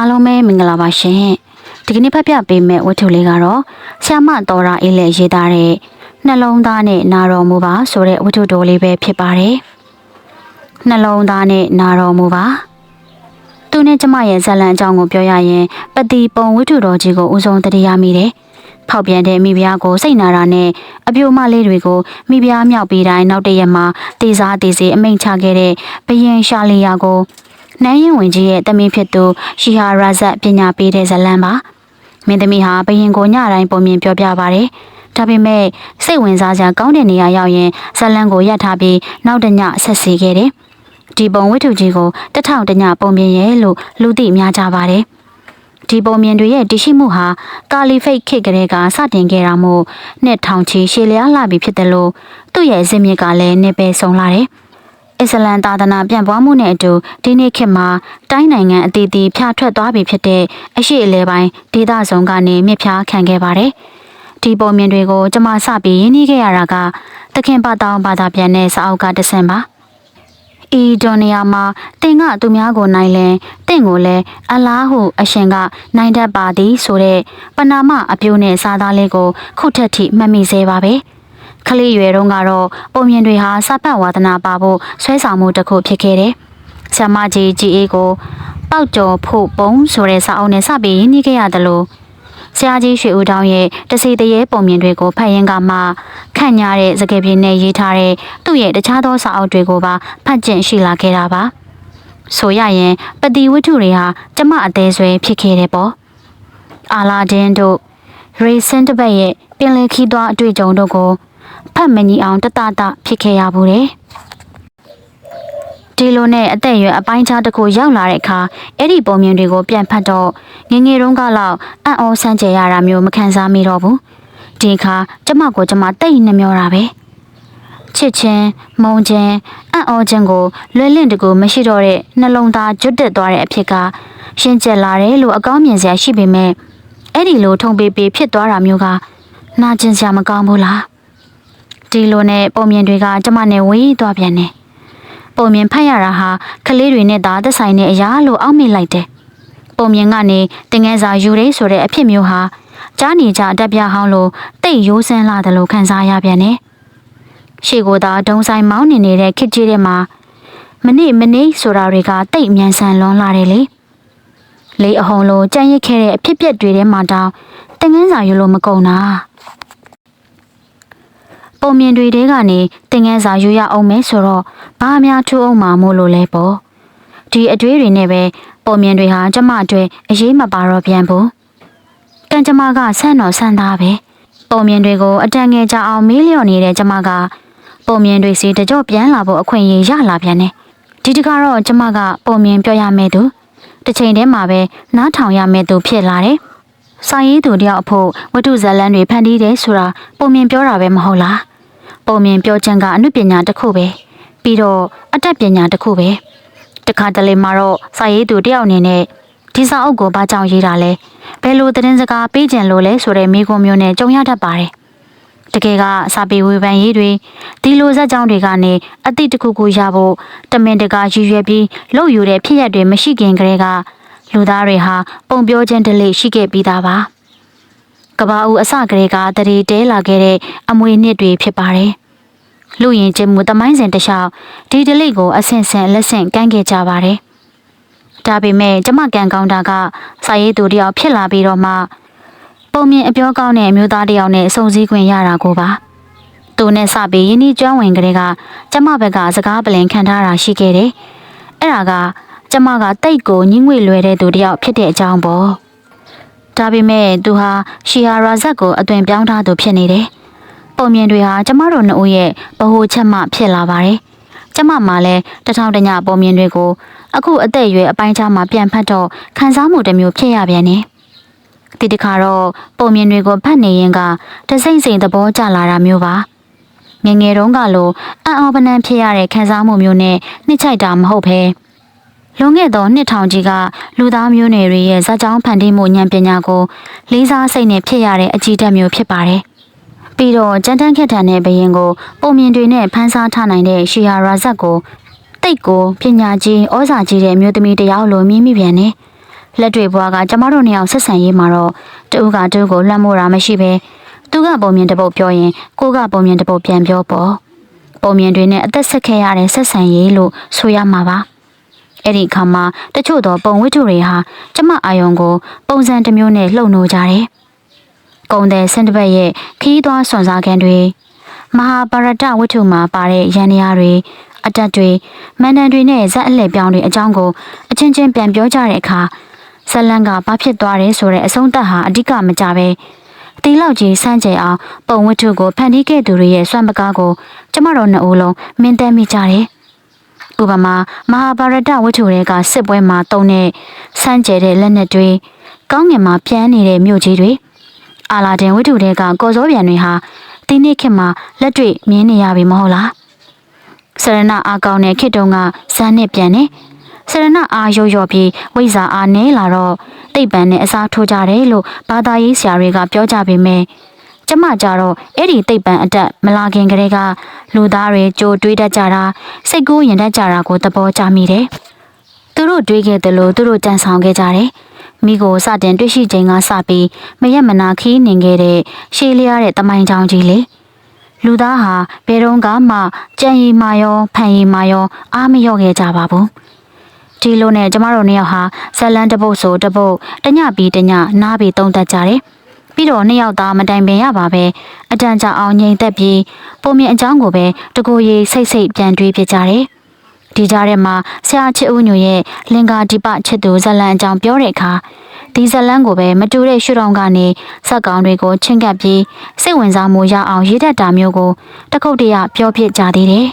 အားလုံးပဲမင်္ဂလာပါရှင်ဒီကနေ့ဖတ်ပြပေးမယ့်ဝတ္ထုလေးကတော့ဆ iam မတော်ရာအေးလည်းရေးသားတဲ့နှလုံးသားနဲ့နာတော်မူပါဆိုတဲ့ဝတ္ထုတော်လေးပဲဖြစ်ပါတယ်နှလုံးသားနဲ့နာတော်မူပါသူနဲ့ကျမရဲ့ဇာတ်လမ်းအကြောင်းကိုပြောရရင်ပတိပုံဝတ္ထုတော်ကြီးကိုဦးဆုံးတတိယမိတယ်ဖောက်ပြန်တဲ့မိဖုရားကိုစိတ်နာတာနဲ့အပြိုမလေးတွေကိုမိဖုရားမြောက်ပြီးတိုင်းနောက်တရက်မှာတေစားတေစီအမိန်ချခဲ့တဲ့ဘယင်ရှာလီယာကို နန်းရင်ဝင်ကြီးရဲ့တမီးဖြစ်သူရှီဟာရာဇတ်ပညာပေးတဲ့ဇလန်းပါမင်းသမီးဟာဘရင်ကိုညတိုင်းပုံမြင်ပြောပြပါတယ်ဒါပေမဲ့စိတ်ဝင်စားစရာကောင်းတဲ့နေရာရောက်ရင်ဇလန်းကိုရပ်ထားပြီးနောက်တညဆက်စီခဲ့တယ်ဒီပုံဝတ္ထုကြီးကိုတထောင်တညပုံမြင်ရဲ့လို့လူသိများကြပါတယ်ဒီပုံမြင်တွေရဲ့တရှိမှုဟာကာလီဖိတ်ခေတ်ကလေးကစတင်ခဲ့တာမို့နှစ်ထောင်ချီရှည်လျားလာပြီဖြစ်တယ်လို့သူ့ရဲ့ဇင်မြစ်ကလည်းနေပယ်ဆုံးလာတယ် အစ္စလမ်သာသနာပြန့်ပွားမှုနဲ့အတူဒီနေ့ခေတ်မှာတိုင်းနိုင်ငံအသီးသီးဖြာထွက်သွားပြီဖြစ်တဲ့အရှိအလဲပိုင်းဒေသဆောင်ကနေမြစ်ဖြာခံခဲ့ပါတယ်။ဒီပုံမြင်တွေကိုကျွန်မစပြီးရင်းနှီးခဲ့ရတာကသခင်ပါတောင်းဘာသာပြန်တဲ့စာအုပ်ကတဆင့်ပါ။ဤဒိုနီယာမှာတင်ကသူများကိုနိုင်လဲတင့်ကိုလည်းအလားဟုအရှင်ကနိုင်တတ်ပါသည်ဆိုတဲ့ပနာမအပြိုးနဲ့စာသားလေးကိုခုထက်ထိမှတ်မိစေပါပဲ။ ကလေးရွယ်တုန်းကတော့ပုံမြင်တွေဟာစပတ်ဝါဒနာပါဖို့ဆွဲဆောင်မှုတစ်ခုဖြစ်ခဲ့တယ်။ဆ iam မကြီးကြီးအေးကိုပေါက်ကျော်ဖို့ပုံဆိုတဲ့စာအုပ်နဲ့စပြီးရင်းနှီးခဲ့ရတယ်လို့ဆရာကြီးရွှေဦးတောင်းရဲ့တစီတရေပုံမြင်တွေကိုဖတ်ရင်ကမှခန့်ညားတဲ့စကားပြင်းနဲ့ရေးထားတဲ့သူ့ရဲ့တခြားသောစာအုပ်တွေကိုပါဖတ်ကျင့်ရှိလာခဲ့တာပါ။ဆိုရရင်ပတိဝတ္ထုတွေဟာကျမအသေးဆွဲဖြစ်ခဲ့တယ်ပေါ့။အာလာဒင်းတို့ရေစင်တဘက်ရဲ့ပင်လယ်ခီးသွားအတွေ့အကြုံတို့ကို ဖတ်မညီအောင်တတတဖြစ်ခဲ့ရဘူးတယ်ဒီလိုနဲ့အသက်အရွယ်အပိုင်းခြားတစ်ခုရောက်လာတဲ့အခါအဲ့ဒီပုံမြင်တွေကိုပြန်ဖတ်တော့ငယ်ငယ်တုန်းကလောက်အံ့ဩဆန်းကျယ်ရတာမျိုးမခံစားမိတော့ဘူးဒီအခါကျမကိုကျမတိတ်နှမျောတာပဲချစ်ချင်းမုန်းချင်းအံ့ဩခြင်းကိုလွယ်လင့်တကူမရှိတော့တဲ့နှလုံးသားကျွတ်တက်သွားတဲ့အဖြစ်ကရှင်းကျက်လာတယ်လို့အကောင်းမြင်စရာရှိပေမဲ့အဲ့ဒီလိုထုံပေးပေးဖြစ်သွားတာမျိုးကနာကျင်စရာမကောင်းဘူးလား ဒီလိုနဲ့ပုံမြင်တွေကကျမနဲ့ဝေးသွားပြန်တယ်။ပုံမြင်ဖတ်ရတာဟာကလေးတွေနဲ့သာသက်ဆိုင်တဲ့အရာလို့အောက်မေ့လိုက်တယ်။ပုံမြင်ကနေတင်ငယ်စာယူရေးဆိုတဲ့အဖြစ်မျိုးဟာကြားနေကြအတက်ပြဟောင်းလို့တိတ်ရိုးစင်းလာတယ်လို့ခံစားရပြန်တယ်။ရှေ့ကိုသာဒုံဆိုင်မောင်းနေနေတဲ့ခစ်ကြီးတဲ့မှာမနေ့မနေ့ဆိုတာတွေကတိတ်အမြန်ဆန်လွန်လာတယ်လေ။လေအဟုံလိုကြံ့ရစ်ခဲ့တဲ့အဖြစ်ပြက်တွေထဲမှာတောင်တင်ငန်းစာယူလို့မကုန်တာ။ ပုံမြင်တွေတဲကနေတင်ငန်းစာယူရအောင်မဲဆိုတော့ဘာများထူအောင်မှာမို့လို့လဲပေါ့ဒီအတွေးတွေနဲ့ပဲပုံမြင်တွေဟာကျမအတွက်အရေးမပါတော့ပြန်ဘူးကံကျမကဆန့်တော်ဆန့်သားပဲပုံမြင်တွေကိုအတန်ငယ်ကြအောင်မေးလျော့နေတဲ့ကျမကပုံမြင်တွေစီတကြော့ပြန်လာဖို့အခွင့်အရေးရလာပြန်တယ်ဒီတကတော့ကျမကပုံမြင်ပြောရမယ့်သူတစ်ချိန်တည်းမှာပဲနားထောင်ရမယ့်သူဖြစ်လာတယ်ဆိုင်ရည်သူတယောက်အဖို့ဝတ္ထုဇာတ်လမ်းတွေဖန်တီးတယ်ဆိုတာပုံမြင်ပြောတာပဲမဟုတ်လား ပုံမြင်ပြောခြင်းကအမှုပညာတစ်ခုပဲပြီးတော့အတတ်ပညာတစ်ခုပဲတခါတလေမှာတော့စာရေးသူတယောက်အနေနဲ့ဒီစာအုပ်ကိုဘာကြောင့်ရေးတာလဲဘယ်လိုသတင်းစကားပေးကြံလို့လဲဆိုတဲ့မိကုံမျိုးနဲ့ကြုံရတတ်ပါတယ်တကယ်ကစာပေဝေဖန်ရေးတွေဒီလိုဇက်ကြောင်းတွေကနေအတိတ်တစ်ခုခုရဖို့တမင်တကာရည်ရွယ်ပြီးလှုပ်ယူတဲ့ဖြစ်ရပ်တွေမရှိခင်ကတည်းကလူသားတွေဟာပုံပြောခြင်းတလေရှိခဲ့ပြီးသားပါ ကဘာဦးအစကလေးကတရေတဲလာခဲ့တဲ့အမွေနှစ်တွေဖြစ်ပါတယ်။လူရင်ကျင်းမှုတမိုင်းစဉ်တစ်လျှောက်ဒီဒလိကိုအဆင့်ဆင့်လက်ဆင့်ကမ်းခဲ့ကြပါတယ်။ဒါပေမဲ့ကျမကန်ကောင်းတာကစာရေးသူတယောက်ဖြစ်လာပြီးတော့မှပုံမြင်အပြောကောင်းတဲ့အမျိုးသားတယောက်နဲ့စုံစည်းခွင့်ရတာကိုပါ။သူနဲ့စပြီးယင်းဒီကျွမ်းဝင်ကလေးကကျမဘက်ကစကားပလင်ခံထားတာရှိခဲ့တယ်။အဲ့ဒါကကျမကတိတ်ကိုညှင်းငွေလွယ်တဲ့သူတယောက်ဖြစ်တဲ့အကြောင်းပေါ့။ ဒါပေမဲ့သူဟာရှီဟာရာဇတ်ကိုအသွင်ပြောင်းထားသူဖြစ်နေတယ်။ပုံမြင်တွေဟာကျမတို့နှစ်ဦးရဲ့ဗဟိုချက်မှဖြစ်လာပါတယ်။ကျမမှလည်းတထောင်တညပုံမြင်တွေကိုအခုအသက်အရွယ်အပိုင်းခြားမှာပြန်ဖတ်တော့ခံစားမှုတစ်မျိုးဖြစ်ရပြန်တယ်။ဒီတစ်ခါတော့ပုံမြင်တွေကိုဖတ်နေရင်ကတစိမ့်စိမ့်သဘောကျလာတာမျိုးပါ။ငယ်ငယ်တုန်းကလိုအံ့ဩပနံဖြစ်ရတဲ့ခံစားမှုမျိုးနဲ့နှစ်ချိုက်တာမဟုတ်ဘဲ လွန်ခဲ့သောနှစ်ထောင်ကြီးကလူသားမျိုးနွယ်တွေရဲ့ဇာတ်ကြောင်းဖန်တီးမှုဉာဏ်ပညာကိုလေးစားစိတ်နဲ့ဖြစ်ရတဲ့အကြည့်တက်မျိုးဖြစ်ပါတယ်။ပြီးတော့ကြမ်းတမ်းခက်ထန်တဲ့ဘရင်ကိုပုံမြင်တွေနဲ့ဖန်ဆားထားနိုင်တဲ့ရှီယာရာဇတ်ကိုတိတ်ကိုပညာကြီးဩဇာကြီးတဲ့အမျိုးသမီးတစ်ယောက်လိုမြင်မိပြန်တယ်။လက်တွေဘွားကကျမတို့နှစ်ယောက်ဆက်ဆံရေးမှာတော့တူကတူကိုလွှမ်းမိုးတာမရှိပဲသူကပုံမြင်တစ်ပုတ်ပြောရင်ကိုကပုံမြင်တစ်ပုတ်ပြန်ပြောပေါ့ပုံမြင်တွေနဲ့အသက်ဆက်ခဲ့ရတဲ့ဆက်ဆံရေးလို့ဆိုရမှာပါ အဲ့ဒီအခါမှာတချို့သောပုံဝတ္ထုတွေဟာကျမအာယုံကိုပုံစံတစ်မျိုးနဲ့လှုပ်နိုးကြတယ်။ကုံတဲ့စင်တပတ်ရဲ့ခီးသွွားစွန်စားခံတွေမဟာပါရတဝတ္ထုမှာပါတဲ့ရန်ရာတွေအတက်တွေမန္တန်တွေနဲ့ဇက်အလှည့်ပြောင်းတွေအကြောင်းကိုအချင်းချင်းပြန်ပြောကြတဲ့အခါဇက်လန်ကဘာဖြစ်သွားတယ်ဆိုတဲ့အဆုံးသတ်ဟာအဓိကမကြပဲတီလောက်ကြီးစမ်းကြဲအောင်ပုံဝတ္ထုကိုဖန်တီးခဲ့သူတွေရဲ့စွမ်းပကားကိုကျမတို့နှစ်ဦးလုံးမင်းတဲမိကြတယ်။ ဥပမာမဟာဗာရဒဝတ္ထုတွေကစစ်ပွဲမှာတုံးတဲ့စမ်းကြဲတဲ့လက်နက်တွေကောင်းငင်မှာပြန်းနေတဲ့မြို့ကြီးတွေအာလာဒင်ဝတ္ထုတွေကကော်စောပြန်တွေဟာဒီနေ့ခေတ်မှာလက်တွေ့မြင်နေရပြီမဟုတ်လား။ဆရဏအားကောင်းတဲ့ခေတ်တုန်းကဇန်းနဲ့ပြန်နေဆရဏအားရုပ်ရော့ပြီးဝိဇ္ဇာအားနဲလာတော့တိတ်ပံနဲ့အစားထိုးကြတယ်လို့ဘာသာရေးဆရာတွေကပြောကြပေမဲ့ ကျမကြတော့အဲ့ဒီတိတ်ပံအတက်မလာခင်ကလေးကလူသားတွေကြိုတွေးတတ်ကြတာစိတ်ကူးရင်တတ်ကြတာကိုသဘောကျမိတယ်။သူတို့တွေးခဲ့တယ်လို့သူတို့ကြံဆောင်ခဲ့ကြတယ်။မိကိုစတင်တွေ့ရှိချိန်ကစပြီးမရက်မနာခီးနေခဲ့တဲ့ရှေးလျားတဲ့တမိုင်းချောင်းကြီးလေ။လူသားဟာဘယ်တော့မှကြံရီမာရောဖန်ရီမာရောအားမလျော့ခဲ့ကြပါဘူး။ဒီလိုနဲ့ကျမတို့နှစ်ယောက်ဟာဇလန်တပုတ်ဆိုတပုတ်တညပြီးတညနားပြီးတုံးတက်ကြတယ်။ ပြီးတော့နှစ်ယောက်သားမတိုင်ပင်ရပါပဲအတန်ကြာအောင်ငြိမ်သက်ပြီးပုံမြင်အကြောင်းကိုပဲတကူရီစိတ်စိတ်ပြန်တွေးပြကြတယ်။ဒီကြားထဲမှာဆရာချစ်ဦးညိုရဲ့လင်္ကာဒီပချစ်သူဇလန်အကြောင်းပြောတဲ့အခါဒီဇလန်ကိုပဲမတူတဲ့ရှုထောင့်ကနေစက်ကောင်တွေကိုချင်းကပ်ပြီးစိတ်ဝင်စားမှုရအောင်ရေးတတ်တာမျိုးကိုတခုတ်တရပြောဖြစ်ကြသေးတယ်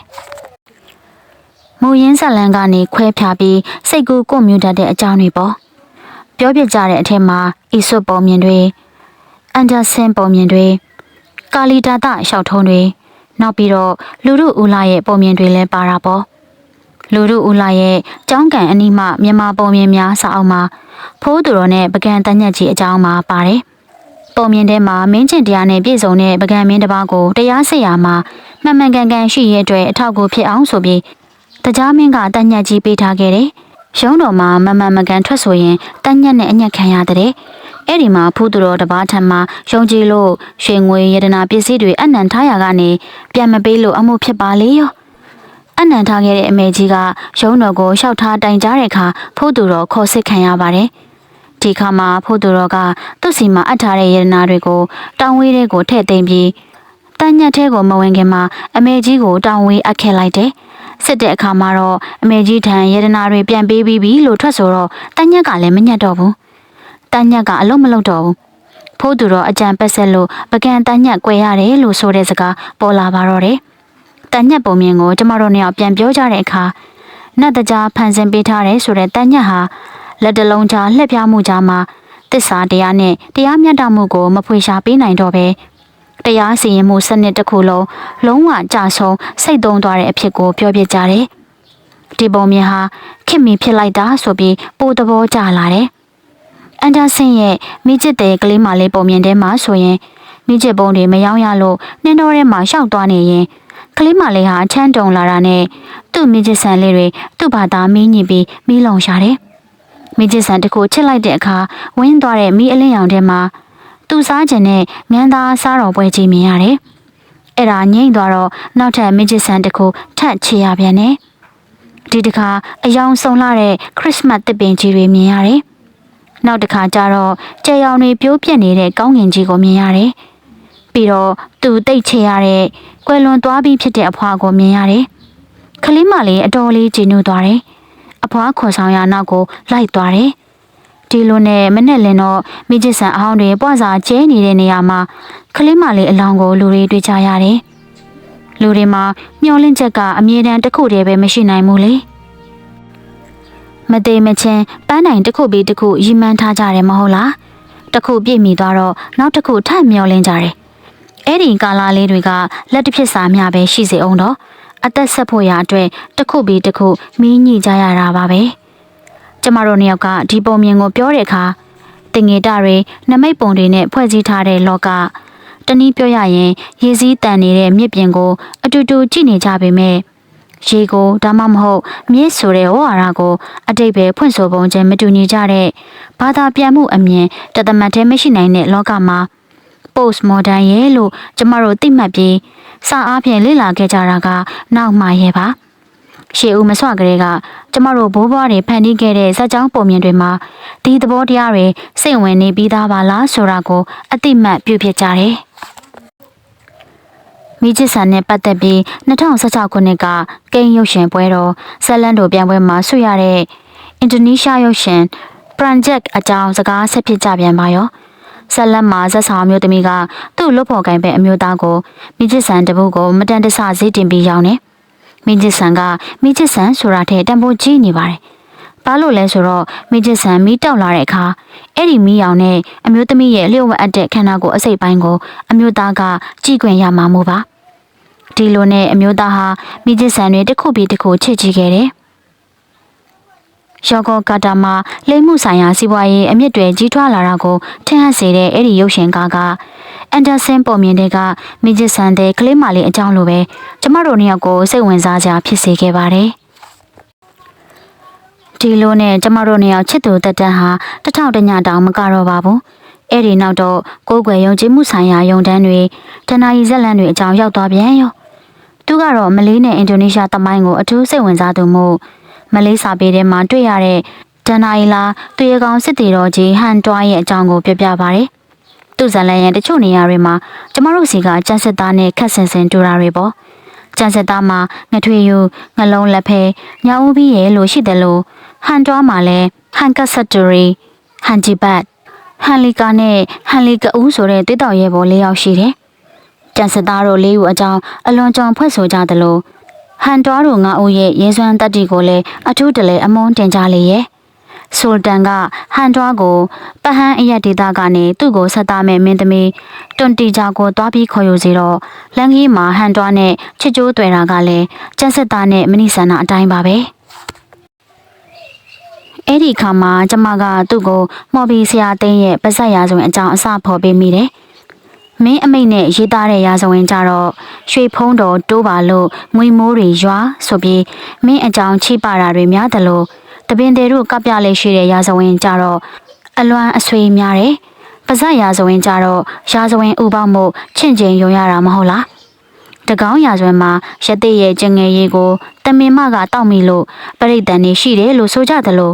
။မူရင်းဇလန်ကနေခွဲဖြာပြီးစိတ်ကူးကိုမြူတတ်တဲ့အကြောင်းတွေပေါ့။ပြောပြကြတဲ့အထက်မှာအီဆွတ်ပုံမြင်တွေ အန်ဒါဆင်ပုံမြင်တွေကာလီတာတရှောက်ထုံးတွေနောက်ပြီးတော့လူရုဦးလာရဲ့ပုံမြင်တွေလည်းပါတာပေါ့။လူရုဦးလာရဲ့ကျောင်းကန်အနီးမှမြန်မာပုံမြင်များစာအုပ်မှာဖိုးသူတော်နဲ့ပကံတညက်ကြီးအကြောင်းမှာပါတယ်။ပုံမြင်ထဲမှာမင်းကျင်တရားနဲ့ပြည့်စုံတဲ့ပကံမင်းတစ်ပါးကိုတရားဆက်ရမှာမှန်မှန်ကန်ကန်ရှိရဲ့အတွက်အထောက်အကူဖြစ်အောင်ဆိုပြီးတကြားမင်းကတညက်ကြီးပေးထားခဲ့တယ်။ရုံးတော်မှာမမှန်မကန်ထွက်ဆိုရင်တညက်နဲ့အညက်ခံရတဲ့။ အဲ့ဒီမှာဖူးသူတော်တစ်ပါးထံမှာယုံကြည်လို့ရွှေငွေရတနာပစ္စည်းတွေအနံထားရကနေပြန်မပေးလို့အမှုဖြစ်ပါလေရော။အနံထားခဲ့တဲ့အမေကြီးကရုံးတော်ကိုရှောက်ထားတိုင်ကြားတဲ့အခါဖိုးသူတော်ခေါ်စစ်ခံရပါတယ်။ဒီခါမှာဖိုးသူတော်ကသူ့စီမှာအပ်ထားတဲ့ရတနာတွေကိုတောင်ဝေးတဲ့ကိုထည့်သိမ်းပြီးတန်ညက်ထဲကိုမဝင်ခင်မှာအမေကြီးကိုတောင်ဝေးအပ်ခဲ့လိုက်တယ်။စစ်တဲ့အခါမှာတော့အမေကြီးထံရတနာတွေပြန်ပေးပြီးပြီလို့ထွက်ဆိုတော့တန်ညက်ကလည်းမညက်တော့ဘူး။ တန်ညက်ကအလုံးမလုံးတော့ဘူး။ဖိုးသူတော်အကြံပက်ဆက်လို့ပကံတန်ညက်꿰ရတယ်လို့ဆိုတဲ့စကားပေါ်လာပါတော့တယ်။တန်ညက်ပုံမြင်ကိုကျမတို့နှစ်ယောက်ပြန်ပြောကြတဲ့အခါနတ်တကြားဖန်ဆင်းပေးထားတဲ့ဆိုတဲ့တန်ညက်ဟာလက်တလုံးကြားလှည့်ပြားမှုကြားမှာတစ္ဆာတရားနဲ့တရားမျှတမှုကိုမဖွေရှားပေးနိုင်တော့ပဲတရားစီရင်မှုစနစ်တစ်ခုလုံးလုံးဝကြဆုံးစိတ်သုံးသွားတဲ့အဖြစ်ကိုပြောပြကြတယ်။ဒီပုံမြင်ဟာခင်မီဖြစ်လိုက်တာဆိုပြီးပိုသဘောကျလာတယ်။ အန်ဒါဆင်ရဲ့မိချစ်တဲ့ကလေးမလေးပုံမြင်ထဲမှာဆိုရင်မိချစ်ပုံတွေမယောင်းရလို့နှင်းတော်ထဲမှာရှောက်သွားနေရင်ကလေးမလေးဟာချမ်းတုံလာတာနဲ့သူ့မိချစ်ဆန်လေးတွေသူ့ဘာသာမင်းညစ်ပြီးမီးလုံရှာတယ်။မိချစ်ဆန်တစ်ခုချစ်လိုက်တဲ့အခါဝင်းသွားတဲ့မီးအလင်းရောင်ထဲမှာသူစားခြင်းနဲ့ငန်းသားစားတော်ပွဲကြီးမြင်ရတယ်။အဲ့ဒါငိမ့်သွားတော့နောက်ထပ်မစ်ဂျစ်ဆန်တစ်ခုထပ်ချေရပြန်တယ်။ဒီတစ်ခါအယောင်စုံလာတဲ့ခရစ်စမတ်တစ်ပင်ကြီးတွေမြင်ရတယ်။ နောက်တစ်ခါကျတော့ကြယ်ရောင်တွေပြိုးပြက်နေတဲ့ကောင်းကင်ကြီးကိုမြင်ရတယ်။ပြီးတော့သူတိတ်ချေရတဲ့ကွယ်လွန်သွားပြီးဖြစ်တဲ့အဖွားကိုမြင်ရတယ်။ကလေးမလေးအတော်လေးကြည်နူးသွားတယ်။အဖွားခေါ်ဆောင်ရနောက်ကိုလိုက်သွားတယ်။ဒီလိုနဲ့မနဲ့လင်တော့မိချစ်ဆန်အဟောင်းတွေပွားစာကျဲနေတဲ့နေရာမှာကလေးမလေးအလောင်းကိုလူတွေတွေ့ကြရတယ်။လူတွေမှာမျောလင့်ချက်ကအမြဲတမ်းတစ်ခုတည်းပဲမရှိနိုင်ဘူးလေ။ မသေးမချင်းပန်းနိုင်တစ်ခုပြီးတစ်ခုရီမန်းထားကြတယ်မဟုတ်လား။တစ်ခုပြည့်မိသွားတော့နောက်တစ်ခုထပ်မျောလင့်ကြတယ်။အဲ့ဒီကာလာလေးတွေကလက်တစ်ဖြစ်စာများပဲရှိစေအောင်တော့အသက်ဆက်ဖို့ရအတွက်တစ်ခုပြီးတစ်ခုမင်းညှိကြရတာပါပဲ။ကျမတို့နှစ်ယောက်ကဒီပုံမြင်ကိုပြောတဲ့အခါတင်ငေတတွေနမိတ်ပုံတွေနဲ့ဖွဲ့စည်းထားတဲ့လောကတနည်းပြောရရင်ရေစည်းတန်နေတဲ့မြစ်ပြင်ကို အတူတူကြည့်နေကြပေမဲ့ ရေကိုဒါမှမဟုတ်မြစ်ဆိုတဲ့ဝါရာကိုအတိတ်ပဲဖွင့်ဆိုပုံချင်းမတူညီကြတဲ့ဘာသာပြန်မှုအမြင်တသမတ်တည်းမရှိနိုင်တဲ့လောကမှာ post modern ရဲ့လို့ကျမတို့သိမှတ်ပြီးစာအားဖြင့်လေ့လာခဲ့ကြတာကနောက်မှရဲ့ပါရှေးဦးမစွာကလေးကကျမတို့ဘိုးဘွားတွေဖန်တီးခဲ့တဲ့ဇာတ်ကြောင်းပုံမြင်တွေမှာဒီသဘောတရားတွေစိတ်ဝင်နေပြီးသားပါလားဆိုတာကိုအတိမတ်ပြုဖြစ်ကြတယ် မိချစ်ဆန်နဲ့ပတ်သက်ပြီး2016ခုနှစ်ကကိန်းရုပ်ရှင်ပွဲတော်ဇက်လန်တို့ပြန်ပွဲမှာဆွရတဲ့အင်ဒိုနီးရှားရုပ်ရှင် Project အကြောင်းစကားဆက်ဖြစ်ကြပြန်ပါရောဆက်လက်မှာဇက်ဆောင်မျိုးသမီးကသူ့လွတ်ဖော်ကိုင်ပဲအမျိုးသားကိုမိချစ်ဆန်တပုတ်ကိုမတန်တဆဈေးတင်ပြီးရောင်းတယ်မိချစ်ဆန်ကမိချစ်ဆန်ဆိုတာထက်တန်ဖိုးကြီးနေပါတယ်ဘာလို့လဲဆိုတော့မိချစ်ဆန်မီးတောက်လာတဲ့အခါအဲ့ဒီမီးရောင်နဲ့အမျိုးသမီးရဲ့လျှို့ဝှက်အပ်တဲ့ခန္ဓာကိုယ်အစိတ်ပိုင်းကို အမျိုးသားကကြည့်ခွင့်ရမှာမို့ပါ ဒီလိုနဲ့အမျိုးသားဟာမိချစ်ဆန်တွေတစ်ခုပြီးတစ်ခုချစ်ကြည့်ခဲ့တယ်ယောဂောကာတာမှာလိမ့်မှုဆိုင်ရာစီးပွားရေးအမြင့်တွေကြီးထွားလာတာကိုထင်ဟပ်စေတဲ့အဲ့ဒီရုပ်ရှင်ကားကအန်ဒါဆန်ပုံမြင်တဲ့ကမိချစ်ဆန်တဲ့ကလေးမလေးအကြောင်းလိုပဲကျမတို့နှစ်ယောက်ကိုစိတ်ဝင်စားကြဖြစ်စေခဲ့ပါတယ်ဒီလိုနဲ့ကျမတို့နှစ်ယောက်ချစ်သူတက်တန်းဟာတထောင်တညတောင်မကတော့ပါဘူးအဲ့ဒီနောက်တော့ကိုယ်ွယ်ယုံကြည်မှုဆိုင်ရာယုံတန်းတွေတနာရီဇက်လန်တွေအကြောင်းရောက်သွားပြန်ရော သူကတော့မလေးနဲ့အင်ဒိုနီးရှားတမိုင်းကိုအထူးစိတ်ဝင်စားသူမို့မလေးစာပေထဲမှာတွေ့ရတဲ့ဒန်နာရီလာသူရကောင်စစ်တီတော်ကြီးဟန်တွားရဲ့အကြောင်းကိုပြောပြပါရယ်သူ့ဇလန်ရဲ့တချို့နေရာတွေမှာကျမတို့စီကကျန်းစစ်သားနဲ့ခက်ဆင်ဆင်တူတာတွေပေါ့ကျန်းစစ်သားမှာငထွေယူငလုံးလက်ဖဲညောင်ဦးပြီးရဲ့လို့ရှိတယ်လို့ဟန်တွားမှာလဲဟန်ကတ်ဆတ်တူရီဟန်ဂျီဘတ်ဟန်လီကာနဲ့ဟန်လီကဦးဆိုတဲ့တစ်တော်ရဲ့ဘောလေးယောက်ရှိတယ် ကျန်စစ်သားတို့လေးဦးအကြောင်းအလွန်ကြောင်ဖွဲ့ဆိုကြသလိုဟန်တွားတို့ငါဦးရဲ့ရဲစွမ်းတက်တီကိုလည်းအထူးတလဲအမုန်းတင်ကြလေရဲ့ဆိုလ်တန်ကဟန်တွားကိုပဟန်းအရက်ဒေတာကနေသူ့ကိုဆက်သားမဲ့မင်းသမီးတွန်တီဂျာကိုတွားပြီးခေါ်ယူစီတော့လန်ကြီးမှာဟန်တွားနဲ့ချစ်ကြိုးတွေ့တာကလည်းကျန်းစစ်သားနဲ့မနိဆန္ဒအတိုင်းပါပဲအဲ့ဒီခါမှာကျမကသူ့ကိုမော်ဘီဆရာသိန်းရဲ့ပါဇက်ရာဇဝင်အကြောင်းအစဖော်ပေးမိတယ်။ မင်းအမိတ်နဲ့ရေးသားတဲ့ရာဇဝင်ကြတော့ရွှေဖုံးတော်တိုးပါလို့ငွေမိုးတွေရွာဆိုပြီးမင်းအကြောင်းချိပါတာတွေများတယ်လို့တပင်တွေတို့ကပ်ပြလေးရှိတဲ့ရာဇဝင်ကြတော့အလွမ်းအဆွေးများတယ်။ပါဇက်ရာဇဝင်ကြတော့ရာဇဝင်ဥပေါင်းမှုချင့်ချိန်ယုံရတာမဟုတ်လား။တကောင်းရာဇဝင်မှာရတိရဲ့ကျငယ်ရေးကိုတမင်မကတောက်မိလို့ပြိတ္တန်နေရှိတယ်လို့ဆိုကြတယ်လို့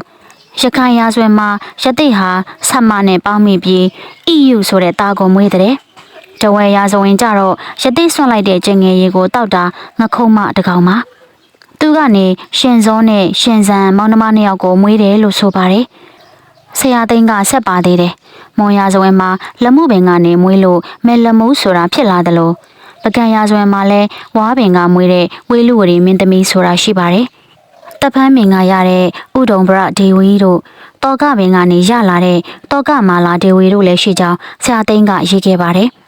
ရခိုင်ရာဇဝင်မှာရတိဟာဆက်မနဲ့ပေါင်းမိပြီး EU ဆိုတဲ့တာကိုမွေးတဲ့ တဝဲရာဇဝင်ကြတော့ရတိဆွန့်လိုက်တဲ့ကျငယ်ရီကိုတောက်တာငခုံးမတကောင်မှာသူကနေရှင်စောနဲ့ရှင်စံမောင်နှမနှစ်ယောက်ကိုမွေးတယ်လို့ဆိုပါတယ်ဆရာသိန်းကဆက်ပါသေးတယ်မွန်ရာဇဝင်မှာလက်မှုပင်ကနေမွေးလို့မဲလမှုဆိုတာဖြစ်လာတယ်လို့ပကံရာဇဝင်မှာလဲဝါပင်ကမွေးတဲ့ဝေလူဝရီမင်းသမီးဆိုတာရှိပါတယ်တဖန်းမင်ကရတဲ့ဥဒုံဗရဒေဝီတို့တောကပင်ကနေရလာတဲ့တောကမာလာဒေဝီတို့လည်းရှိကြောင်းဆရာသိန်းကရေးခဲ့ပါတယ်။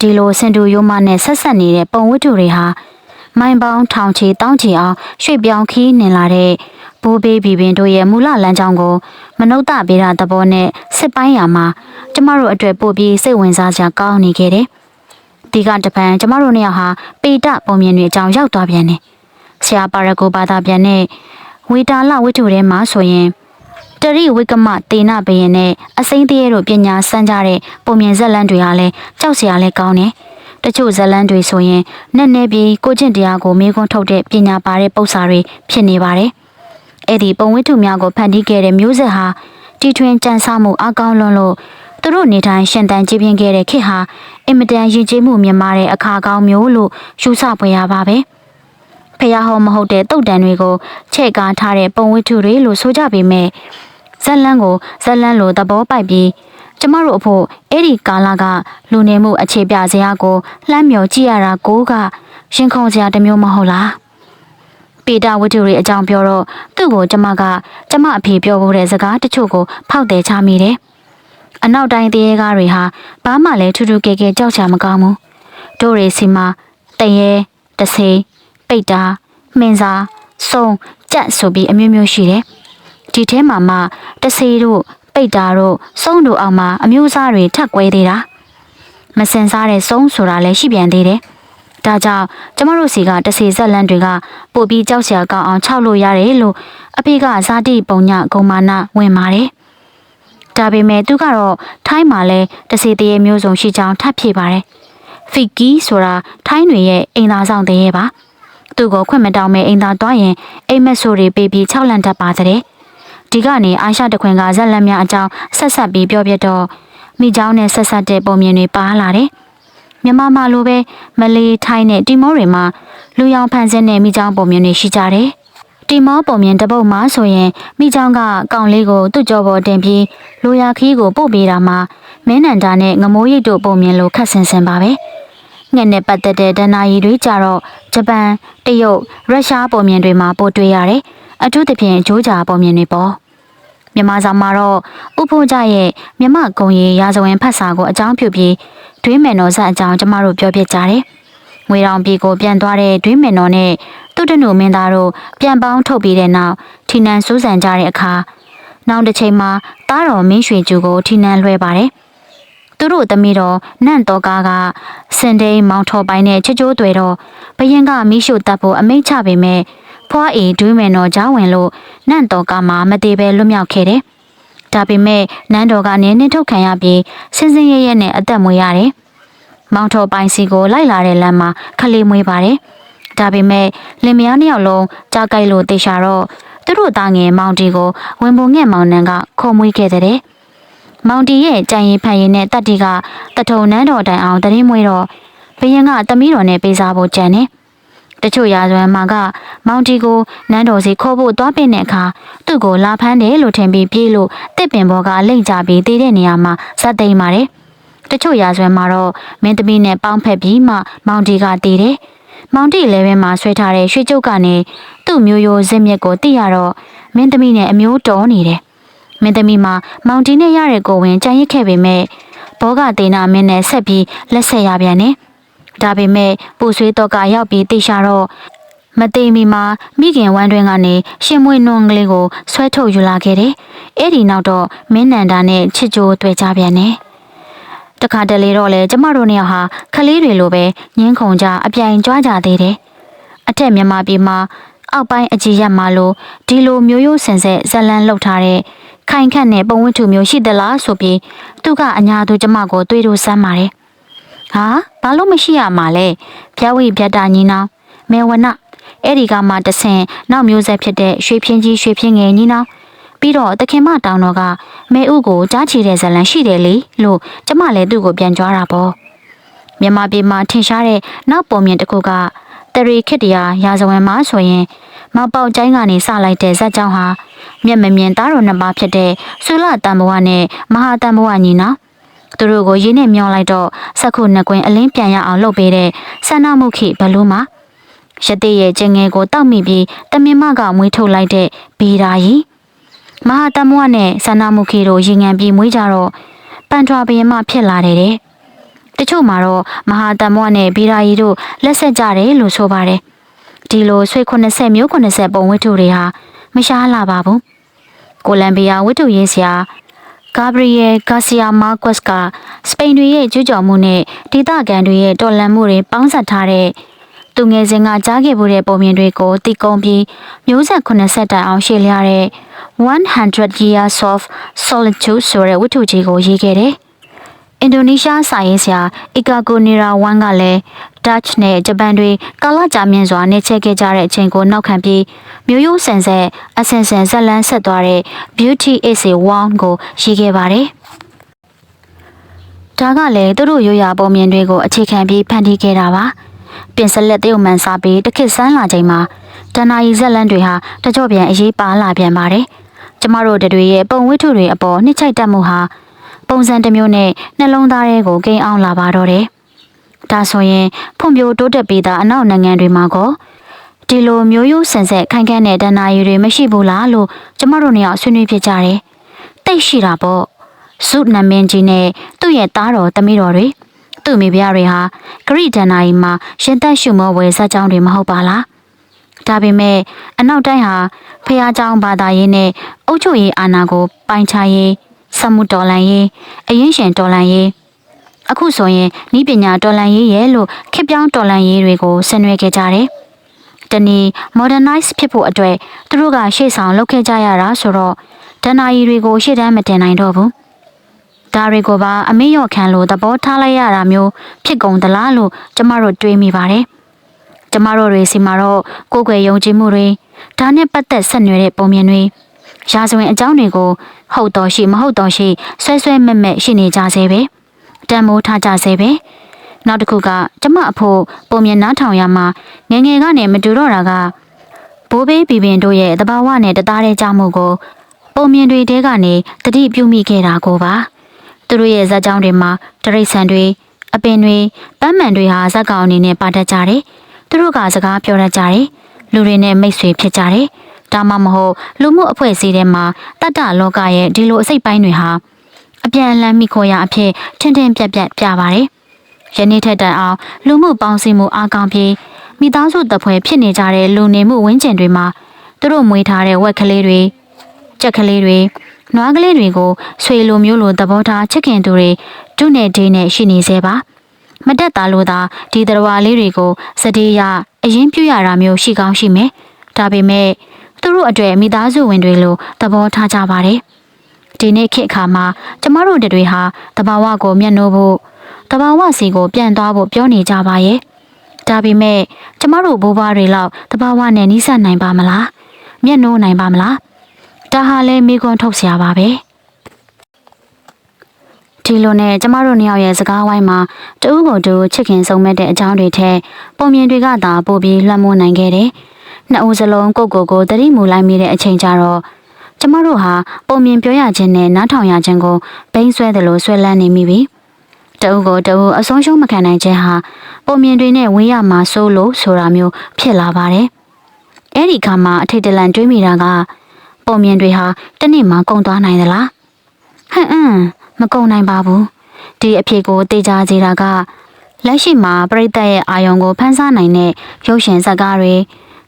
ဒီလိုစင်တူရိုးမနဲ့ဆက်ဆက်နေတဲ့ပုံဝတ္ထုတွေဟာမိုင်ပေါင်းထောင်ချီတောင်းချီအောင်ရွှေ့ပြောင်းခီးနှင်လာတဲ့ဘိုးဘေးဘီပင်တို့ရဲ့မူလလမ်းကြောင်းကိုမနုဿဗေဒသဘောနဲ့စစ်ပိုင်းရာမှာကျမတို့အတွက်ပို့ပြီးစိတ်ဝင်စားစရာကောင်းနေခဲ့တယ်။ဒီကတပံကျမတို့နှစ်ယောက်ဟာပေတပုံမြင်တွေအကြောင်းရောက်သွားပြန်တယ်။ဆရာပါရကိုဘာသာပြန်နဲ့ဝေတာလဝိထုထဲမှာဆိုရင် တရိဝိကမတေနဘယင်နဲ့အစိမ့်တရေတို့ပညာစမ်းကြတဲ့ပုံမြင်ဇက်လန်းတွေဟာလည်းကြောက်စရာလည်းကောင်းတယ်။တချို့ဇက်လန်းတွေဆိုရင်နက်နဲပြီးကိုကျင့်တရားကိုမေးခွန်းထုတ်တဲ့ပညာပါတဲ့ပု္ပ္ပာတွေဖြစ်နေပါတယ်။အဲ့ဒီပုံဝိထုများကိုဖန်တီးခဲ့တဲ့မျိုးဆက်ဟာတီထွင်ကြံစမှုအကောင်းလွန်းလို့သူတို့နေထိုင်ရှင်တန်ကြည်ပြင်းခဲ့တဲ့ခေတ်ဟာအင်မတန်ယဉ်ကျေးမှုမြင့်မားတဲ့အခါကောင်းမျိုးလို့ယူဆပွေရပါပဲ။ဖះဟောမဟုတ်တဲ့တုတ်တန်တွေကိုချဲ့ကားထားတဲ့ပုံဝတ္ထုတွေလို့ဆိုကြပေမဲ့ ဇက်လန်းကိုဇက်လန်းလိုသဘောပိုက်ပြီးကျမတို့အဖို့အဲ့ဒီကာလကလူနေမှုအခြေပြစရာကိုလှမ်းမြော်ကြည့်ရတာကိုကရင်ခုန်စရာတစ်မျိုးမဟုတ်လားပေတာဝတ္ထုတွေအကြောင်းပြောတော့သူ့ကိုကျမကကျမအဖေပြောဖို့တဲ့စကားတချို့ကိုဖောက်တယ်ချမိတယ်အနောက်တိုင်းတရေကားတွေဟာဘာမှလည်းထူးထူးကဲကဲကြောက်ချမကောင်းဘူးတို့တွေစီမှာတရေတဆေးပိတ်တာမှင်စာစုံကြက်ဆိုပြီးအမျိုးမျိုးရှိတယ် ဒီထဲမှာမှတဆေးတို့ပိတ်တာတို့စုံတို့အောင်မှာအမျိုးအစားတွေထပ်ကွဲသေးတာမစင်စားတဲ့စုံဆိုတာလည်းရှိပြန်သေးတယ်ဒါကြောင့်ကျမတို့စီကတစီဆက်လန်းတွေကပို့ပြီးကြောက်စရာကောင်းအောင်ခြောက်လို့ရတယ်လို့အဖေကဇာတိပုံညဂုံမာနဝင်ပါတယ်။ဒါပေမဲ့သူကတော့ထိုင်းမှာလဲတစီတရေမျိုးစုံရှိကြောင်းထပ်ဖြေပါတယ်။ဖီကီဆိုတာထိုင်းတွေရဲ့အိမ်သားဆောင်တရေပါ။သူ့ကိုခွင့်မတောင်းမဲ့အိမ်သားသွားရင်အိမ်မက်ဆိုတွေပေးပြီးခြောက်လန့်တတ်ပါတဲ့။ ဒီကနေအာရှတခွင်ကဇက်လက်များအကြောင်းဆက်ဆက်ပြီးပြောပြတော့မိเจ้าနဲ့ဆက်ဆက်တဲ့ပုံမြင်တွေပါလာတယ်။မြန်မာမှာလိုပဲမလေးထိုင်းနဲ့တီမောတွေမှာလူရောင်ဖန်ဆင်းတဲ့မိเจ้าပုံမြင်တွေရှိကြတယ်။တီမောပုံမြင်တစ်ပုတ်မှာဆိုရင်မိเจ้าကကောင်လေးကိုသူ့ကြောပေါ်တင်ပြီးလူရခီးကိုပို့ပေးတာမှာမင်းနန္ဒာနဲ့ငမိုးရိတ်တို့ပုံမြင်လို့ခတ်ဆင်ဆင်ပါပဲ။ငှက်နဲ့ပတ်သက်တဲ့ဒဏ္ဍာရီတွေကြတော့ဂျပန်၊တရုတ်၊ရုရှားပုံမြင်တွေမှာပို့တွေ့ရတယ်။ အထူးသဖြင့်ဂျိုးဂျာပုံမြင်တွေပေါ့။မြန်မာဆောင်မှာတော့ဥဖို့ကြရဲ့မြမကုံရီရာဇဝင်ဖတ်စာကိုအကြောင်းပြုပြီးတွင်းမယ်တော်ဆက်အကြောင်းကျမတို့ပြောပြကြတယ်။ငွေတောင်ပြည်ကိုပြန်သွားတဲ့တွင်းမယ်တော်နဲ့သူတနုမင်းသားတို့ပြန်ပေါင်းထုတ်ပြီးတဲ့နောက်ထီနန်စူးစံကြတဲ့အခါနောက်တစ်ချိန်မှာတားတော်မင်းရွှေကျူကိုထီနန်လွှဲပါတယ်။သူတို့သမီးတော်နန့်တော်ကားကစင်တိန်မောင်ထော်ပိုင်းနဲ့ချစ်ချိုးတွေတော့ဘရင်ကမိရှုတပ်ဖို့အမိန့်ချပေမဲ့ ဖွားအေဒွေးမယ်တော်ကြားဝင်လို့နန့်တော်ကားမှာမသေးပဲလွတ်မြောက်ခဲ့တယ်။ဒါပေမဲ့နန်းတော်ကနင်းနှင်းထုတ်ခံရပြီးစင်စင်ရဲရဲနဲ့အသက်မွေးရတယ်။မောင်ထော်ပိုင်းစီကိုလိုက်လာတဲ့လမ်းမှာခလေးမွေးပါတယ်။ဒါပေမဲ့လင်မယားနှစ်ယောက်လုံးကြောက်ကြိုက်လို့တေချာတော့သူတို့သားငယ်မောင်တီကိုဝင်ပုံငှက်မောင်နှံကခုံမွေးခဲ့တဲ့။မောင်တီရဲ့ကြံရင်ဖန်ရင်နဲ့တက်တီကတထုံနန်းတော်တိုင်အောင်တရင်မွေးတော့ဘရင်ကတမီးတော်နဲ့ပေးစားဖို့ကြံနေ။ တချို့ရာဇဝင်မှာကမောင်တီကိုနန်းတော်စီခေါ်ဖို့သွားပင့်တဲ့အခါသူ့ကိုလာဖမ်းတယ်လို့ထင်ပြီးပြေးလို့တစ်ပင်ဘောကလိမ့်ကြပြီးတည်တဲ့နေရာမှာဇက်သိမ်းပါတယ်။တချို့ရာဇဝင်မှာတော့မင်းသမီးနဲ့ပေါင်းဖက်ပြီးမှမောင်တီကတည်တယ်။မောင်တီလည်းပဲမှာဆွဲထားတဲ့ရွှေကျုပ်ကနေသူ့မျိုးရိုးဇင်းမြက်ကိုသိရတော့မင်းသမီးနဲ့အမျိုးတော်နေတယ်။မင်းသမီးမှာမောင်တီနဲ့ရတဲ့ကိုဝင်ကြံရစ်ခဲ့ပေမဲ့ဘောကတေနာမင်းနဲ့ဆက်ပြီးလက်ဆက်ရပြန်တယ်။ ဒါပေမဲ့ပူဆွေးတော့ကရောက်ပြီးတေချာတော့မသိမီမှာမိခင်ဝမ်းတွင်ကနေရှင်မွေနွန်ကလေးကိုဆွဲထုတ်ယူလာခဲ့တယ်။အဲ့ဒီနောက်တော့မင်းနန္ဒာနဲ့ချစ်ကြိုးတွေ့ကြပြန်တယ်။တခါတလေတော့လေကျမတို့နှစ်ယောက်ဟာခလေးတွေလိုပဲငင်းခုန်ကြအပြိုင်ကြွားကြသေးတယ်။အထက်မြန်မာပြည်မှာအောက်ပိုင်းအကြီးရက်မှာလို့ဒီလိုမျိုးရိုးစင်ဆက်ဇလန်းလှုပ်ထားတဲ့ခိုင်ခန့်တဲ့ပုံဝတ္ထုမျိုးရှိသလားဆိုပြီးသူကအညာသူကျမကိုတွေးလို့စမ်းပါတယ်။ ဟာဘာလို့မရှိရမှာလဲ။ဖြာဝိပြတ်တာညီနောင်မေဝနအဲ့ဒီကမှတဆင်နောက်မျိုးဆက်ဖြစ်တဲ့ရွှေဖြင်းကြီးရွှေဖြင်းငယ်ညီနောင်ပြီးတော့တခင်မတောင်တော်ကမဲဥကိုကြားချီတဲ့ဇလန်ရှိတယ်လေလို့ကျမလည်းသူ့ကိုပြန်ကြွားတာပေါ့မြန်မာပြည်မှာထင်ရှားတဲ့နောက်ပုံမြင်တစ်ခုကတရီခစ်တရာရာဇဝင်မှာဆိုရင်မပေါက်ကျိုင်းကနေစလိုက်တဲ့ဇက်ကြောင်းဟာမျက်မမြင်သားတော်နှစ်ပါးဖြစ်တဲ့ဆွေလတန်ဘဝနဲ့မဟာတန်ဘဝညီနောင် သူတို့ကိုရင်းနဲ့မြောင်းလိုက်တော့စက္ခုနှစ်ကွင်းအလင်းပြန်ရအောင်လုပ်ပေးတဲ့ဆန္ဒမှုခိဘလူးမှာရသေးရဲ့ကျင်ငယ်ကိုတောက်မိပြီးတမင်မကမွေးထုတ်လိုက်တဲ့ဘီရာကြီးမဟာတမဝနဲ့ဆန္ဒမှုခိတို့ရင်ငံပြီးမွေးကြတော့ပန်ထွာဘရင်မဖြစ်လာတယ်တဲ့တချို့မှာတော့မဟာတမဝနဲ့ဘီရာကြီးတို့လက်ဆက်ကြတယ်လို့ဆိုပါတယ်ဒီလိုဆွေ80မျိုး80ပုံဝတ္ထုတွေဟာမရှားလာပါဘူးကိုလံဘီယာဝတ္ထုရေးဆရာ ဂါဘရီယယ်ဂါဆီယာမာကွက်စ်ကစပိန်တွေရဲ့ကျူးကျော်မှုနဲ့ဒေသခံတွေရဲ့တော်လှန်မှုတွေပေါင်းစပ်ထားတဲ့သူငယ်စဉ်ကကြားခဲ့မှုတဲ့ပုံမြင်တွေကိုတည်ကုံပြီးမျိုးဆက်80တိုင်အောင်ရှေ့လျားတဲ့100 Years of Solitude ဆိုတဲ့ဝတ္ထုကြီးကိုရေးခဲ့တယ်။အင်ဒိုနီးရှားစာရေးဆရာအီကာကိုနီရာဝမ်ကလည်း Dutch နဲ့ဂျပန်တွေကာလကြာမြင့်စွာနေချက်ခဲ့ကြတဲ့အချိန်ကိုနောက်ခံပြီးမျိုးရိုးဆန်ဆက်အဆင်ဆန်ဇက်လန်းဆက်သွားတဲ့ Beauty is a Wand ကိုရေးခဲ့ပါတယ်။ဒါကလည်းသူတို့ရိုးရာပုံမြင်တွေကိုအခြေခံပြီးဖန်တီးခဲ့တာပါ။ပြင်ဆက်လက်တရုတ်မှန်စားပြီးတစ်ခေတ်ဆန်းလာချိန်မှာတဏ္ဍာရီဇက်လန်းတွေဟာတကြော့ပြန်အရေးပါလာပြန်ပါတယ်။ကျမတို့တွေရဲ့ပုံဝတ္ထုတွေအပေါ်နှစ်ချိုက်တတ်မှုဟာပုံစံတစ်မျိုးနဲ့နှလုံးသားတွေကိုကိန်းအောင်လာပါတော့တယ်။ ဒါဆိုရင်ဖွံ့ဖြိုးတိုးတက်ပြီးသားအနောက်နိုင်ငံတွေမှာကောဒီလိုမျိုးရိုးဆန်ဆက်ခိုင်ခန့်တဲ့တဏ္ဍာရီတွေမရှိဘူးလားလို့ကျမတို့နေအောင်ဆွေးနွေးဖြစ်ကြတယ်။တိတ်ရှိတာပေါ့။စုနမင်းကြီးနဲ့သူ့ရဲ့သားတော်သမီးတော်တွေသူ့မိဖုရားတွေဟာဂရိတဏ္ဍာရီမှာရှင်သက်ရှုမောဝယ်စားကြောင်းတွေမဟုတ်ပါလား။ဒါပေမဲ့အနောက်တိုင်းဟာဖះเจ้าဘာသာရေးနဲ့အုပ်ချုပ်ရေးအာဏာကို ပိုင်ခြားရေးစမှုတော်လန်ရေးအရင်ရှင်တော်လန်ရေး အခုဆိုရင်ဤပညာတော်လန်ရေးရဲ့လို့ခေတ်ပြောင်းတော်လန်ရေးတွေကိုဆင်နွှဲခဲ့ကြတယ်။တနည်း modernize ဖြစ်ဖို့အတွက်သူတို့ကရှေ့ဆောင်လုပ်ခဲ့ကြရတာဆိုတော့ဒဏ္ဍာရီတွေကိုရှေ့တန်းမတင်နိုင်တော့ဘူး။ဒါတွေကိုပါအမေရော့ခံလို့သဘောထားလိုက်ရတာမျိုးဖြစ်ကုန်သလားလို့ကျမတို့တွေးမိပါတယ်။ကျမတို့တွေစီမှာတော့ကိုယ်ွယ်ယုံကြည်မှုတွေဒါနဲ့ပတ်သက်ဆက်နွယ်တဲ့ပုံမြင်တွေရာဇဝင်အကြောင်းတွေကိုဟုတ်တော်ရှိမဟုတ်တော်ရှိဆွဲဆွဲမဲ့မဲ့ရှိနေကြစေပဲ တန်မိုးထားကြစေပဲနောက်တစ်ခုကကျမအဖို့ပုံမြင်နားထောင်ရမှာငယ်ငယ်ကနေမတူတော့တာကဘိုးဘေးဘီပင်တို့ရဲ့တဘာဝနဲ့တသားတဲ့ကြောင့်မို့ကို ပုံမြင်တွေတဲကနေတတိပြုမိခဲ့တာကိုပါသူတို့ရဲ့ဇာတ်ကြောင်းတွေမှာတရိတ်ဆန်တွေအပင်တွေပန်းမှန်တွေဟာဇက်ကောင်အနေနဲ့ပါတတ်ကြတယ်သူတို့ကစကားပြောတတ်ကြတယ်လူတွေနဲ့မိတ်ဆွေဖြစ်ကြတယ်ဒါမှမဟုတ်လူမှုအဖွဲ့အစည်းတွေမှာတတ္တလောကရဲ့ဒီလိုအစိတ်ပိုင်းတွေဟာ အပြန်အလှန်မိခိုရာအဖြစ်ထင်ထင်ပြက်ပြက်ပြပါတယ်။ယနေ့ထက်တန်အောင်လူမှုပေါင်းစည်းမှုအားကောင်းပြီးမိသားစုတပ်ဖွဲ့ဖြစ်နေကြတဲ့လူနေမှုဝန်းကျင်တွေမှာသူတို့မွေးထားတဲ့ဝက်ကလေးတွေကြက်ကလေးတွေနွားကလေးတွေကိုဆွေလိုမျိုးလိုသဘောထားချစ်ခင်သူတွေဒုနဲ့ဒေးနဲ့ရှိနေသေးပါ။မတက်တာလို့သာဒီတော်လေးတွေကိုစတေးရအရင်ပြရတာမျိုးရှိကောင်းရှိမယ်။ဒါပေမဲ့သူတို့အတွက်မိသားစုဝင်တွေလိုသဘောထားကြပါတယ်။ ဒီနေ့ခေတ်အခါမှာကျမတို့တွေဟာတဘာဝကိုမျက်နှိုးဖို့တဘာဝစီကိုပြန်သွားဖို့ပြောနေကြပါရဲ့။ဒါပေမဲ့ကျမတို့ဘိုးဘွားတွေလောက်တဘာဝနဲ့နီးစပ်နိုင်ပါမလား။မျက်နှိုးနိုင်ပါမလား။ဒါဟာလည်းမိကွန်းထုတ်စရာပါပဲ။ဒီလိုနဲ့ကျမတို့နှစ်ယောက်ရဲ့စကားဝိုင်းမှာတူးကိုတူချစ်ခင်ဆုံးမဲ့တဲ့အကြောင်းတွေထက်ပုံမြင်တွေကသာပို့ပြီးလွှမ်းမိုးနိုင်ခဲ့တယ်။နှစ်ဦးစလုံးကိုကိုကိုတတိမူလိုက်မိတဲ့အချိန်ကျတော့ ကျမတို့ဟာပုံမြင်ပြောရခြင်းနဲ့နားထောင်ရခြင်းကိုဘိန်းဆွဲတယ်လို့ဆွဲလန်းနေမိပြီတအုပ်ကိုတအုပ်အဆုံးရှုံးမခံနိုင်ခြင်းဟာပုံမြင်တွေနဲ့ဝေးရမှာစိုးလို့ဆိုတာမျိုးဖြစ်လာပါတယ်အဲ့ဒီခါမှာအထိတ်တလန့်တွေးမိတာကပုံမြင်တွေဟာတနေ့မှကုန်သွားနိုင်သလားဟမ်အင်းမကုန်နိုင်ပါဘူးဒီအဖြစ်ကိုတေချာစေတာကလက်ရှိမှာပြိတ္တရဲ့အာယုံကိုဖန်ဆားနိုင်တဲ့ရုပ်ရှင်ဇာတ်ကားတွေ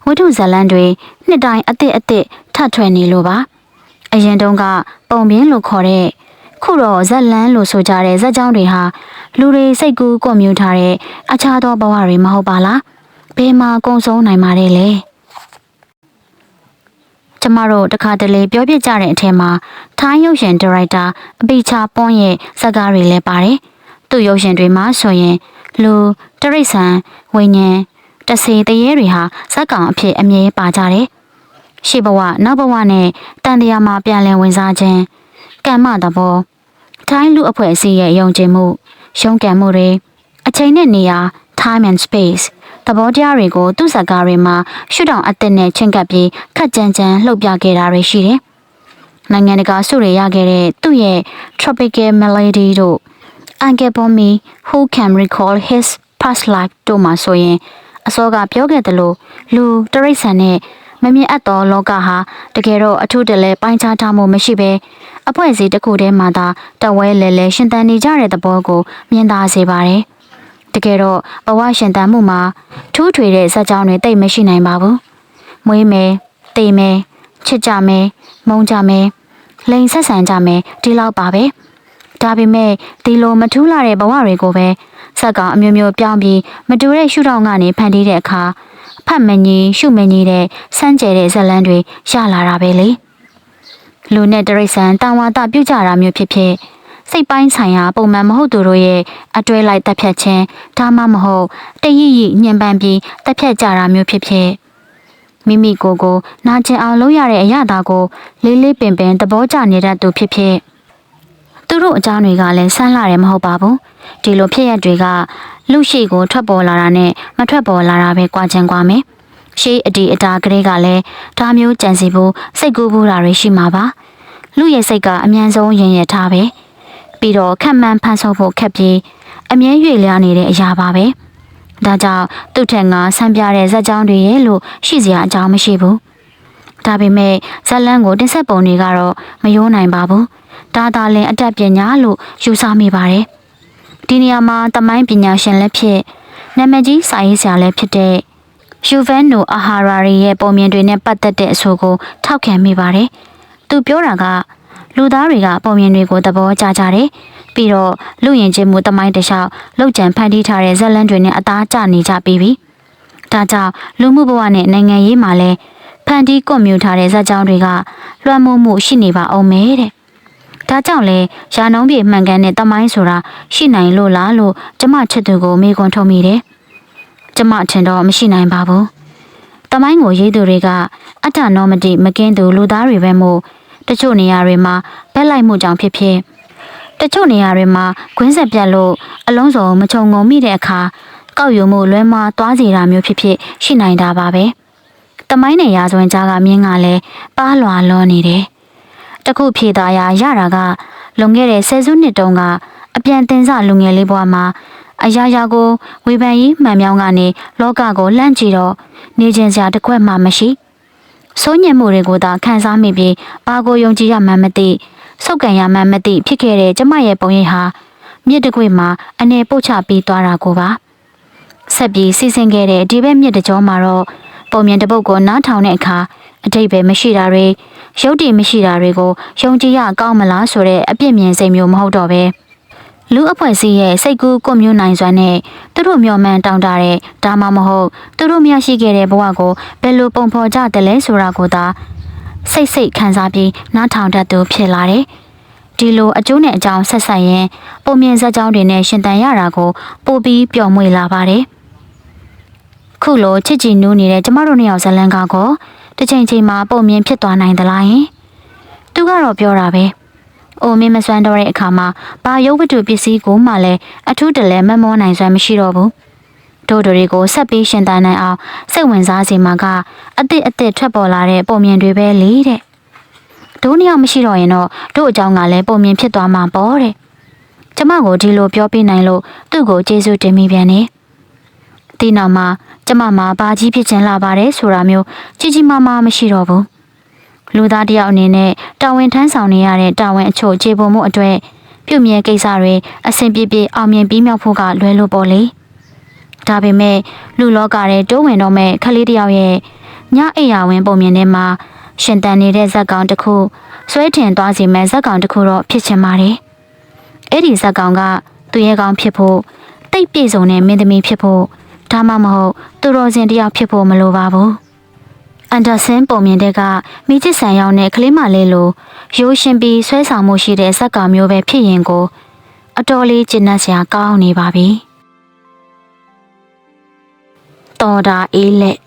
ဝိထုဇလန်းတွေနှစ်တိုင်းအစ်စ်အစ်စ်ထထွက်နေလို့ပါ အရင်တုန်းကပုံပြင်းလို့ခေါ်တဲ့ခုတော့ဇက်လန်းလို့ဆိုကြတဲ့ဇက်ကြောင်းတွေဟာလူတွေစိတ်ကူးကွန်မြူထားတဲ့အခြားသောဘဝတွေမဟုတ်ပါလားဘယ်မှာကုံဆုံးနိုင်ပါတယ်လဲကျမတို့တခါတလေပြောပြကြတဲ့အထက်မှာထိုင်းရုပ်ရှင်ဒါရိုက်တာအပိချာပွန်ရဲ့ဇာတ်ကားတွေလည်းပါတယ်သူ့ရုပ်ရှင်တွေမှာဆိုရင်လူတရိษံဝိညာဉ်တဆေတရေတွေဟာဇက်ကောင်အဖြစ်အမြဲပါကြတယ်။ ရှေ့ဘဝနောက်ဘဝနဲ့တန်တရားမှာပြန်လည်ဝင်စားခြင်းကံမသဘောထိုင်းလူအဖွဲ့အစည်းရဲ့ယုံကြည်မှုရှုံးကန်မှုတွေအချိန်နဲ့နေရာ time and space သဘောတရားတွေကိုသူ့ဇာတ်ကားတွေမှာရှုထောင့်အသစ်နဲ့ချင်းကပ်ပြီးခက်ကြမ်းကြမ်းလှုပ်ပြခဲ့တာတွေရှိတယ်။နိုင်ငံတကာဆုတွေရခဲ့တဲ့သူ့ရဲ့ Tropical Melody တို့ Uncle Bommy Who Can Recall His Past Life တို့မှာဆိုရင်အစောကပြောခဲ့သလိုလူတရိษံနဲ့ မမြင်အပ်သောလောကဟာတကယ်တော့အထုတလဲပိုင်းခြားထားမှုမရှိဘဲအဖွဲ့အစည်းတစ်ခုတည်းမှာသာတဝဲလဲလဲရှင်သန်နေကြတဲ့သဘောကိုမြင်သာစေပါတယ်။တကယ်တော့ဘဝရှင်သန်မှုမှာထူးထွေတဲ့ဇာတ်ကြောင်းတွေတိတ်မရှိနိုင်ပါဘူး။မွေးမယ်၊တိမ်မယ်၊ချစ်ကြမယ်၊မုန်းကြမယ်၊လိန်ဆက်ဆံကြမယ်ဒီလောက်ပါပဲ။ဒါပေမဲ့ဒီလိုမထူးလာတဲ့ဘဝတွေကိုပဲဇက်ကောင်အမျိုးမျိုးပြောင်းပြီးမတူတဲ့ရှုထောင့်ကနေဖန်တီးတဲ့အခါ ဖတ်မကြီးရှုမကြီးတဲ့စမ်းကြဲတဲ့ဇက်လန်းတွေရလာတာပဲလေလူနဲ့တရိษံတန်ဝါတပြုတ်ကြတာမျိုးဖြစ်ဖြစ်စိတ်ပိုင်းဆိုင်ရာပုံမှန်မဟုတ်သူတို့ရဲ့အတွဲလိုက်တက်ဖြတ်ခြင်းဒါမှမဟုတ်တရည်ရည်ညှဉ်းပန်းပြီးတက်ဖြတ်ကြတာမျိုးဖြစ်ဖြစ်မိမိကိုယ်ကိုနာကျင်အောင်လုပ်ရတဲ့အရာတာကိုလေးလေးပင်ပင်သဘောကျနေတတ်သူဖြစ်ဖြစ်သူတို့အကြောင်းတွေကလည်းဆန်းလာတယ်မဟုတ်ပါဘူးဒီလိုဖြစ်ရက်တွေက လူရှိကိုထွက်ပေါ်လာတာနဲ့မထွက်ပေါ်လာတာပဲကြွားချင်ကြွားမယ်ရှေးအတီအတာကလေးကလည်းဒါမျိုးကြံစီဖို့စိတ်ကူးဖို့တာတွေရှိမှာပါလူရဲ့စိတ်ကအမြန်ဆုံးရင်ရထားပဲပြီးတော့ခက်မှန်ဖန်ဆုပ်ဖို့ခက်ပြီးအမြဲရွေလျားနေတဲ့အရာပါပဲဒါကြောင့်သူ့ထက်ငါဆန်းပြတဲ့ဇက်ကြောင်းတွေရဲ့လို့ရှိစရာအကြောင်းမရှိဘူးဒါပေမဲ့ဇက်လန်းကိုတင်ဆက်ပုံတွေကတော့မယိုးနိုင်ပါဘူးဒါသာလင်အတတ်ပညာလို့ယူဆမိပါတယ် ဒီနေရာမှာတမိုင်းပညာရှင်လည်းဖြစ်နာမည်ကြီးစာရေးဆရာလည်းဖြစ်တဲ့ယူဗန်နိုအာဟာရာရီရဲ့ပုံမြင်တွေနဲ့ပတ်သက်တဲ့အဆိုကိုထောက်ခံမိပါတယ်။သူပြောတာကလူသားတွေကပုံမြင်တွေကိုသဘောကျကြတယ်ပြီးတော့လူရင်ချင်းမှုတမိုင်းတစ်လျှောက်လောက်ကျန်ဖန်တီးထားတဲ့ဇက်လန်းတွေနဲ့အသားကျနေကြပြီးပြီ။ဒါကြောင့်လူမှုဘဝနဲ့နိုင်ငံရေးမှာလည်းဖန်တီးကွန်မြူထားတဲ့ဇက်ကြောင်းတွေကလွှမ်းမိုးမှုရှိနေပါအောင်မဲတဲ့။ ဒါကြောင့်လေရာနှုံးပြေမှန်ကန်တဲ့တမိုင်းဆိုတာရှိနိုင်လို့လားလို့ကျမချစ်သူကိုမေးခွန်းထုတ်မိတယ်။ကျမထင်တော့မရှိနိုင်ပါဘူး။တမိုင်းကိုရေးသူတွေကအတ္တနောမတိမကင်းသူလူသားတွေပဲမို့တချို့နေရာတွေမှာဘက်လိုက်မှုကြောင့်ဖြစ်ဖြစ်တချို့နေရာတွေမှာခွင်းဆက်ပြတ်လို့အလုံးစုံမခြုံငုံမိတဲ့အခါကောက်ယူမှုလွဲမှားသွားစေတာမျိုးဖြစ်ဖြစ်ရှိနိုင်တာပါပဲတမိုင်းနဲ့ရာဇဝင်ကြားကမြင်းကလည်းပါလွာလောနေတယ် တခုဖြေသားရရတာကလွန်ခဲ့တဲ့ဆယ်စုနှစ်တုန်းကအပြန်တင်စလူငယ်လေးဘဝမှာအရာရာကိုဝေဖန်ရေးမှန်မြောင်းကနေလောကကိုလှမ်းကြည့်တော့နေခြင်းစရာတစ်ခွက်မှမရှိစိုးညံမှုတွေကိုသာခံစားမိပြီးဘာကိုယုံကြည်ရမှန်းမသိစုပ်ကန်ရမှန်းမသိဖြစ်ခဲ့တဲ့ကျမရဲ့ပုံရိပ်ဟာမြစ်တစ်ခွေမှာအနေပုတ်ချပြီးသွားတာကိုပါဆက်ပြီးစီစဉ်ခဲ့တဲ့ဒီဘက်မြစ်တစ်ကြောမှာတော့ ပုံမြင်တစ်ပုတ်ကိုနားထောင်တဲ့အခါအတိတ်ပဲမရှိတာတွေရုပ်တည်မရှိတာတွေကိုယုံကြည်ရကောင်းမလားဆိုတဲ့အပြစ်မြင်စိတ်မျိုးမဟုတ်တော့ပဲလူအဖွဲ့အစည်းရဲ့စိတ်ကူးကွမျိုးနိုင်စွမ်းနဲ့သူတို့မျှော်မှန်းတောင်းတတဲ့ဒါမှမဟုတ်သူတို့မျှရှိခဲ့တဲ့ဘဝကိုဘယ်လိုပုံဖော်ကြတယ်လဲဆိုတာကိုသာစိတ်စိတ်ခံစားပြီးနားထောင်တတ်သူဖြစ်လာတယ်။ဒီလိုအကျိုးနဲ့အကြောင်းဆက်ဆက်ရင်ပုံမြင်ဇာတ်ကြောင်းတွေနဲ့ရှင်တန်ရတာကိုပိုပြီးပျော်မွေ့လာပါတယ်။ ခုလိုချစ်ကြည်နူးနေတဲ့ကျမတို့နှစ်ယောက်ဇလန်ကောတစ်ချိန်ချိန်မှာပုံမြင်ဖြစ်သွားနိုင်သလားယင်။သူကတော့ပြောတာပဲ။အိုမင်းမစွမ်းတော့တဲ့အခါမှာဘာရုပ်ဝတ္ထုပစ္စည်းကိုမှလည်းအထူးတလဲမမောနိုင်စွမ်းမရှိတော့ဘူး။တို့တို့တွေကိုဆက်ပြီးရှင်သန်နိုင်အောင်စိတ်ဝင်စားစေမှာကအသစ်အသစ်ထွက်ပေါ်လာတဲ့ပုံမြင်တွေပဲလေတဲ့။တို့နှစ်ယောက်မရှိတော့ရင်တော့တို့အကြောင်းကလည်းပုံမြင်ဖြစ်သွားမှာပေါ့တဲ့။ကျမကိုဒီလိုပြောပြနိုင်လို့သူ့ကိုကျေးဇူးတင်မိပြန်နေ။ဒီနောက်မှာ ကျမမှာဘာကြီးဖြစ်ချင်လာပါတယ်ဆိုတာမျိုးကြီးကြီးမားမားမရှိတော့ဘူး။လူသားတစ်ယောက်အနေနဲ့တာဝန်ထမ်းဆောင်နေရတဲ့တာဝန်အချို့ခြေပုံမှုအတွက်ပြုမြဲကိစ္စတွေအဆင်ပြေပြေအောင်မြင်ပြီးမြောက်ဖို့ကလွယ်လို့ပေါ့လေ။ဒါပေမဲ့လူလောကရဲ့တိုးဝင်တော့မဲ့ခလေးတစ်ယောက်ရဲ့ညအိယာဝင်ပုံမြင်ထဲမှာရှင်တန်နေတဲ့ဇက်ကောင်တစ်ခုဆွဲထင်သွားစီမဲ့ဇက်ကောင်တစ်ခုတော့ဖြစ်ချင်ပါတယ်။အဲ့ဒီဇက်ကောင်ကသူရဲ့ကောင်ဖြစ်ဖို့တိတ်ပြေဆုံးတဲ့မင်းသမီးဖြစ်ဖို့ ဒါမှမဟုတ်သူတော်စင်တစ်ယောက်ဖြစ်ဖို့မလိုပါဘူး။အန်ဒါဆန်ပုံမြင်တဲ့ကမိချစ်ဆန်ရောက်တဲ့ကလေးမလေးလိုရိုးရှင်ပြီးဆွဲဆောင်မှုရှိတဲ့ဇက်ကောင်မျိုးပဲဖြစ်ရင်ကို အတော်လေးကျဉ်းနှက်စရာကောင်းနေပါပြီ။တော်တာအေးလက်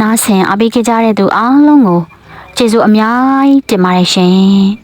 နားဆင်အပိခဲ့ကြတဲ့သူအားလုံးကိုကျေးဇူးအများကြီးတင်ပါတယ်ရှင်။